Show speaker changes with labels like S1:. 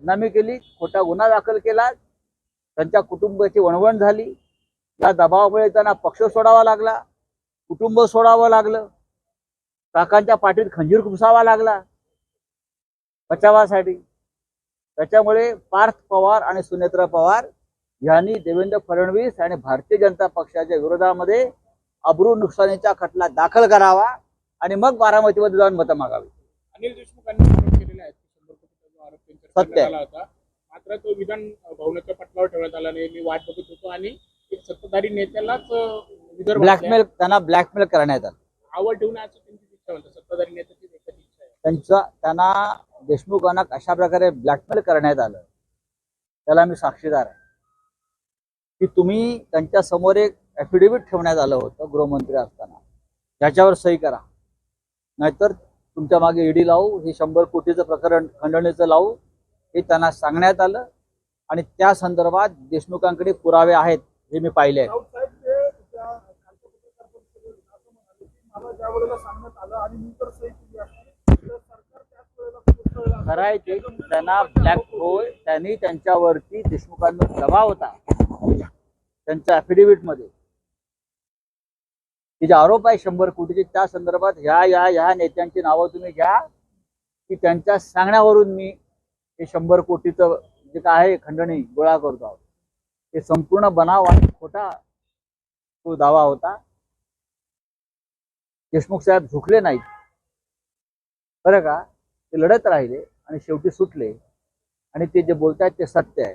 S1: बदनामी केली खोटा गुन्हा दाखल केला त्यांच्या कुटुंबाची वणवण झाली. या दबावामुळे त्यांना पक्ष सोडावा लागला कुटुंब सोडावं लागलं काकांच्या पाठीत खंजीर खुपसावा लागला बचावासाठी. त्याच्यामुळे पार्थ पवार आणि सुनेत्रा पवार यांनी देवेंद्र फडणवीस आणि भारतीय जनता पक्षाच्या विरोधामध्ये अब्रू नुकसानीचा खटला दाखल करावा आणि मग बारामतीमध्ये जाऊन मतं मागावी.
S2: अनिल देशमुखांनी केलेले आहेत शंभर कोटीचा जो आरोप त्यांच्यावर
S1: सत्य आहे.
S2: मात्र तो विधान भवनाच्या पटलावर ठेवण्यात आला नाही. मी वाट बघत होतो आणि सत्ताधारी नेत्यालाच
S1: ब्लॅकमेल त्यांना ब्लॅकमेल करण्यात आलं
S2: आवड ठेवण्याची त्यांची इच्छा होती सत्ताधारी नेत्याची एखादी इच्छा आहे.
S1: त्यांचा त्यांना देशमुखांना अशा प्रकारे ब्लॅकमेल करण्यात आलं त्याला मी साक्षीदार आहे. की तुम्ही त्यांच्यासमोर एक ॲफिडेव्हिट ठेवण्यात आलं होतं गृहमंत्री असताना. त्याच्यावर सही करा. नाहीतर तुमच्या मागे ईडी लावू हे शंभर कोटीचं प्रकरण खंडणीचं लावू हे त्यांना सांगण्यात आलं आणि त्या संदर्भात देशमुखांकडे पुरावे आहेत हे मी पाहिले आहेत. खरं आहे ते की त्यांना ब्लॅक होय त्यांनी त्यांच्यावरती देशमुखांवर दबाव होता त्यांच्या affidavit मध्ये ते जे आरोप आहे शंभर कोटीचे त्या संदर्भात ह्या या ह्या नेत्यांची नावं तुम्ही घ्या की त्यांच्या सांगण्यावरून मी हे शंभर कोटीचं जे काय आहे खंडणी गोळा करतो आहोत. हे संपूर्ण बनाव आणि खोटा तो दावा होता. देशमुख साहेब झुकले नाहीत. बरं का? ते लढत राहिले आणि शेवटी सुटले. आणि ते जे बोलतायत ते सत्य आहे.